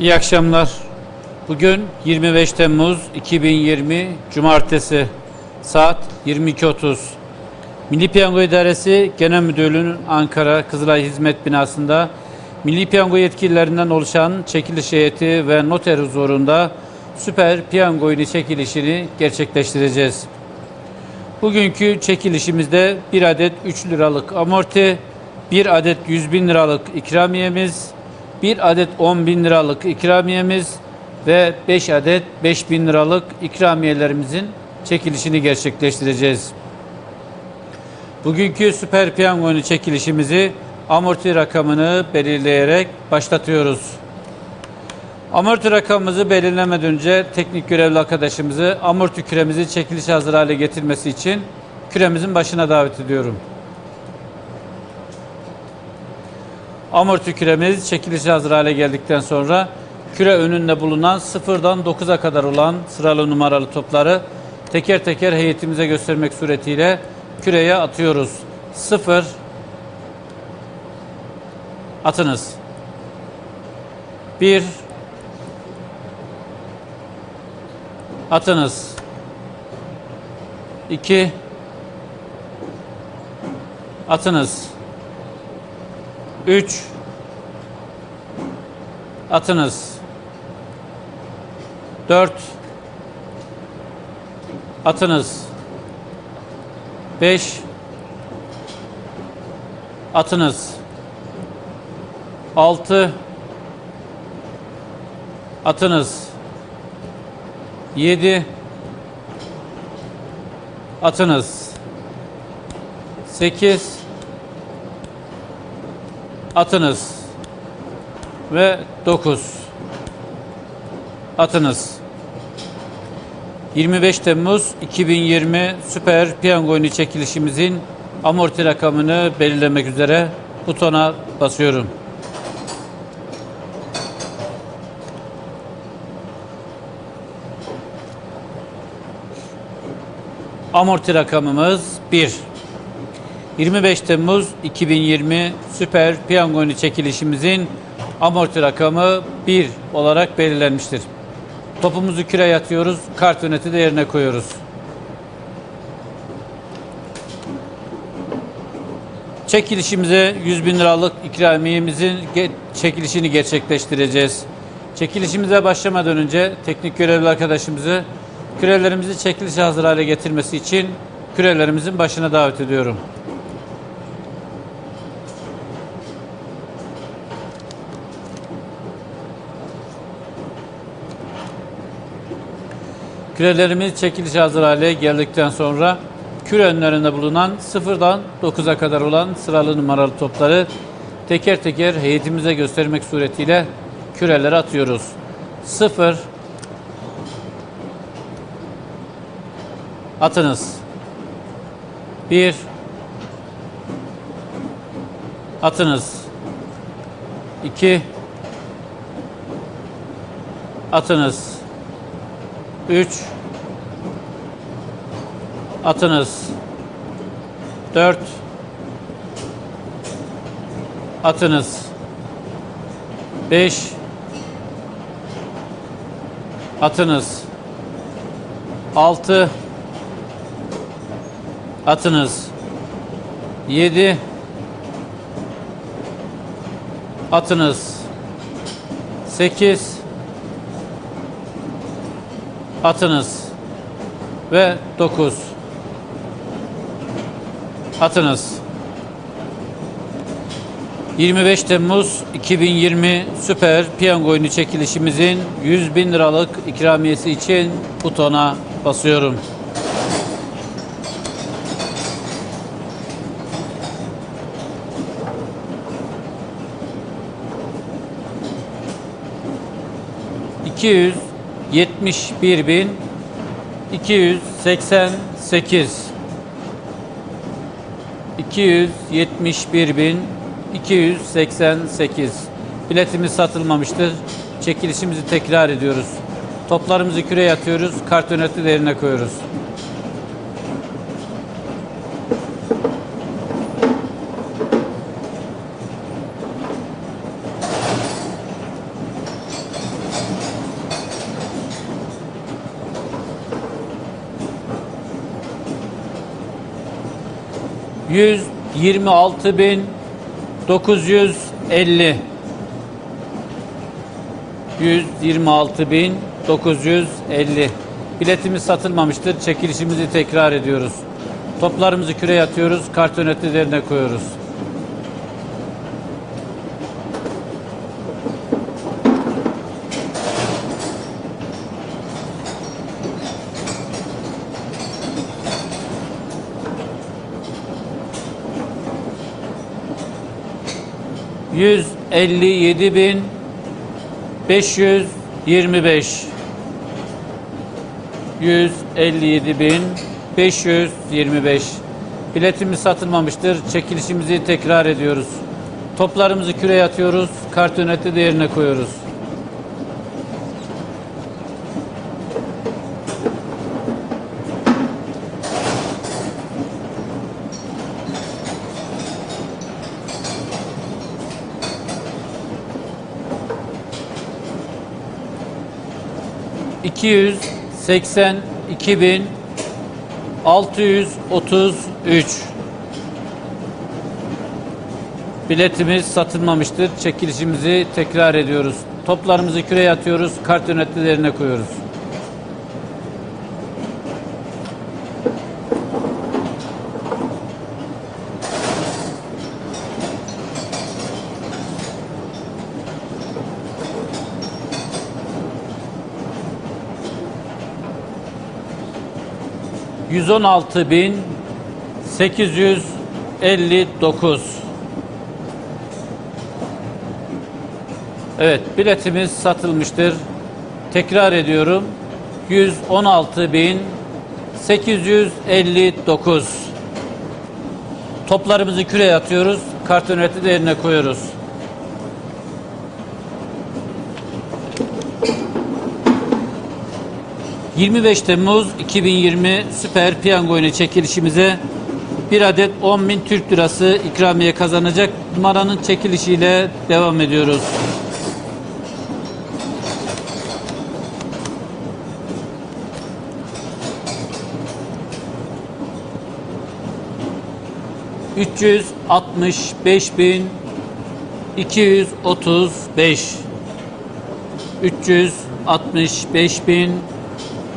İyi akşamlar. Bugün 25 Temmuz 2020 Cumartesi saat 22.30. Milli Piyango İdaresi Genel Müdürlüğü'nün Ankara Kızılay Hizmet Binası'nda Milli Piyango yetkililerinden oluşan çekiliş heyeti ve noter huzurunda Süper Piyango oyunu çekilişini gerçekleştireceğiz. Bugünkü çekilişimizde bir adet 3 liralık amorti, bir adet 100 bin liralık ikramiyemiz, bir adet 10 bin liralık ikramiyemiz ve 5 adet 5 bin liralık ikramiyelerimizin çekilişini gerçekleştireceğiz. Bugünkü Süper Piyango'nun çekilişimizi amorti rakamını belirleyerek başlatıyoruz. Amorti rakamımızı belirlemeden önce teknik görevli arkadaşımızı amorti küremizi çekiliş hazır hale getirmesi için küremizin başına davet ediyorum. Amorti küremiz çekiliş hazır hale geldikten sonra küre önünde bulunan sıfırdan 9'a kadar olan sıralı numaralı topları teker teker heyetimize göstermek suretiyle küreye atıyoruz. 0 atınız. 1 atınız. 2 atınız. 3 atınız. 4 atınız. 5 atınız. 6 atınız. 7 atınız. 8 atınız ve 9 atınız. 25 Temmuz 2020 Süper Piyango oyunu çekilişimizin amorti rakamını belirlemek üzere butona basıyorum. Amorti rakamımız 1. 25 Temmuz 2020 Süper Piyango çekilişimizin amorti rakamı 1 olarak belirlenmiştir. Topumuzu küreye atıyoruz, kart yöneti de yerine koyuyoruz. Çekilişimize 100 bin liralık ikramiyemizin çekilişini gerçekleştireceğiz. Çekilişimize başlamadan önce teknik görevli arkadaşımızı kürelerimizi çekilişe hazır hale getirmesi için kürelerimizin başına davet ediyorum. Kürelerimiz çekiliş hazır hale geldikten sonra küre önlerinde bulunan sıfırdan 9'a kadar olan sıralı numaralı topları teker teker heyetimize göstermek suretiyle kürelere atıyoruz. 0 Atınız. 1 Atınız. 2 Atınız. 3 atınız. 4 atınız. 5 atınız. 6 atınız. 7 atınız. 8 atınız. Ve 9 atınız. 25 Temmuz 2020 Süper Piyango oyunu çekilişimizin 100 bin liralık ikramiyesi için butona basıyorum. iki yüz yetmiş bir bin iki yüz seksen sekiz iki yüz yetmiş bir bin iki yüz seksen sekiz biletimiz satılmamıştır. Çekilişimizi tekrar ediyoruz. Toplarımızı küreye atıyoruz. Kart yönetimi yerine koyuyoruz. 126.950 126.950 Biletimiz satılmamıştır. Çekilişimizi tekrar ediyoruz. Toplarımızı küreye atıyoruz. Kartonetlerine koyuyoruz. Yüz elli yedi bin beş yüz yirmi beş. Yüz elli yedi bin beş yüz yirmi beş. Biletimiz satılmamıştır. Çekilişimizi tekrar ediyoruz. Toplarımızı küreye atıyoruz. Kartoneti de yerine koyuyoruz. 282.633 Biletimiz satılmamıştır. Çekilişimizi tekrar ediyoruz. Toplarımızı küreye atıyoruz. Kart yönetmelerine koyuyoruz. Yüz on altı bin sekiz yüz elli dokuz. Evet, biletimiz satılmıştır. Tekrar ediyorum. 116.859. Toplarımızı küreye atıyoruz. Kartoneti de yerine koyuyoruz. ...25 Temmuz 2020 Süper Piyango oyunu çekilişimize... ...bir adet 10.000 Türk Lirası ikramiye kazanacak... ...numaranın çekilişiyle devam ediyoruz. Üç yüz altmış beş bin iki yüz otuz beş. Üç yüz altmış beş bin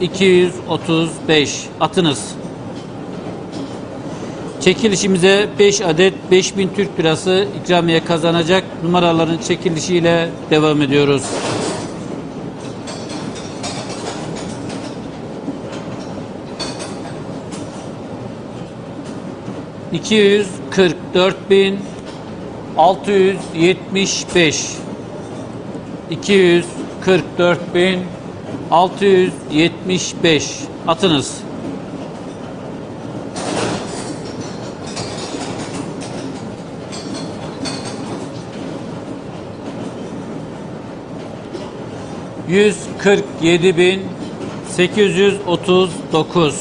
iki yüz otuz beş. Atınız. Çekilişimize 5 adet 5000 Türk Lirası ikramiye kazanacak numaraların çekilişiyle devam ediyoruz. İki yüz kırk dört bin altı yüz yetmiş beş. İki yüz kırk dört bin altı yüz yetmiş beş. Atınız. Yüz kırk yedi bin sekiz yüz otuz dokuz.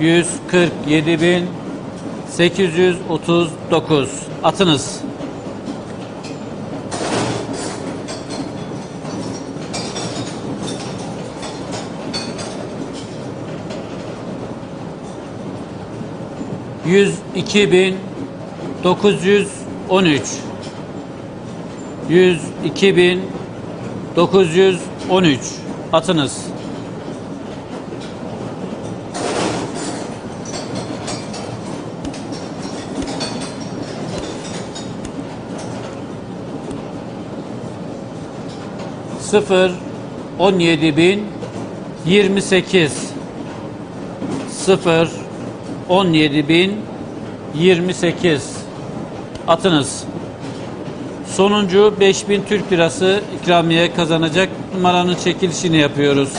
Yüz kırk yedi bin sekiz yüz otuz dokuz. Atınız. 102913 102913 atınız. Sıfır on yedi bin yirmi sekiz. Sıfır on yedi bin yirmi sekiz. Atınız. Sonuncu 5000 Türk Lirası ikramiye kazanacak numaranın çekilişini yapıyoruz.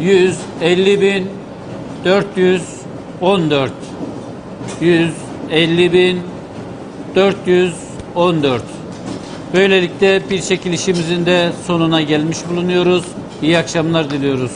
Yüz elli bin dört yüz on dört. Yüz elli bin 414. Böylelikle bir çekilişimizin de sonuna gelmiş bulunuyoruz. İyi akşamlar diliyoruz.